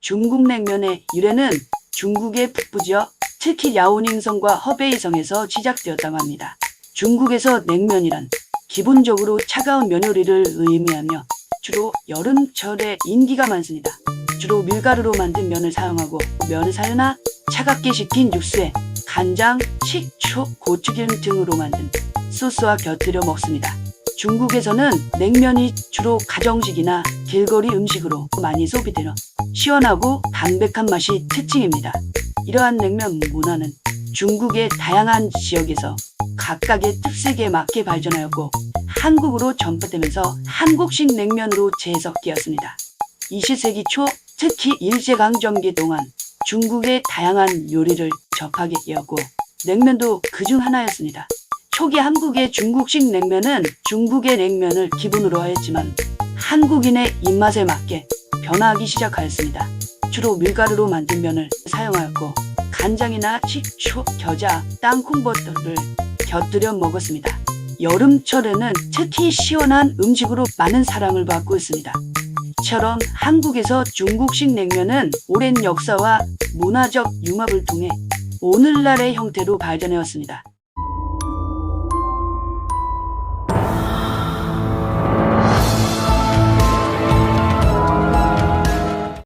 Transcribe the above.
중국 냉면의 유래는 중국의 북부지역, 특히 야오닝성과 허베이성에서 시작되었다고 합니다. 중국에서 냉면이란 기본적으로 차가운 면 요리를 의미하며 주로 여름철에 인기가 많습니다. 주로 밀가루로 만든 면을 사용하고 면을 사려나 차갑게 식힌 육수에 간장, 식초, 고추기름 등으로 만든 소스와 곁들여 먹습니다. 중국에서는 냉면이 주로 가정식이나 길거리 음식으로 많이 소비되며 시원하고 담백한 맛이 특징입니다. 이러한 냉면 문화는 중국의 다양한 지역에서 각각의 특색에 맞게 발전하였고 한국으로 전파되면서 한국식 냉면으로 재해석되었습니다. 20세기 초 특히 일제강점기 동안 중국의 다양한 요리를 접하게 되었고 냉면도 그중 하나였습니다. 초기 한국의 중국식 냉면은 중국의 냉면을 기본으로 하였지만 한국인의 입맛에 맞게 변화하기 시작하였습니다. 주로 밀가루로 만든 면을 사용하였고 간장이나 식초, 겨자, 땅콩버터를 곁들여 먹었습니다. 여름철에는 특히 시원한 음식으로 많은 사랑을 받고 있습니다. 처럼 한국에서 중국식 냉면은 오랜 역사와 문화적 융합을 통해 오늘날의 형태로 발전해왔습니다.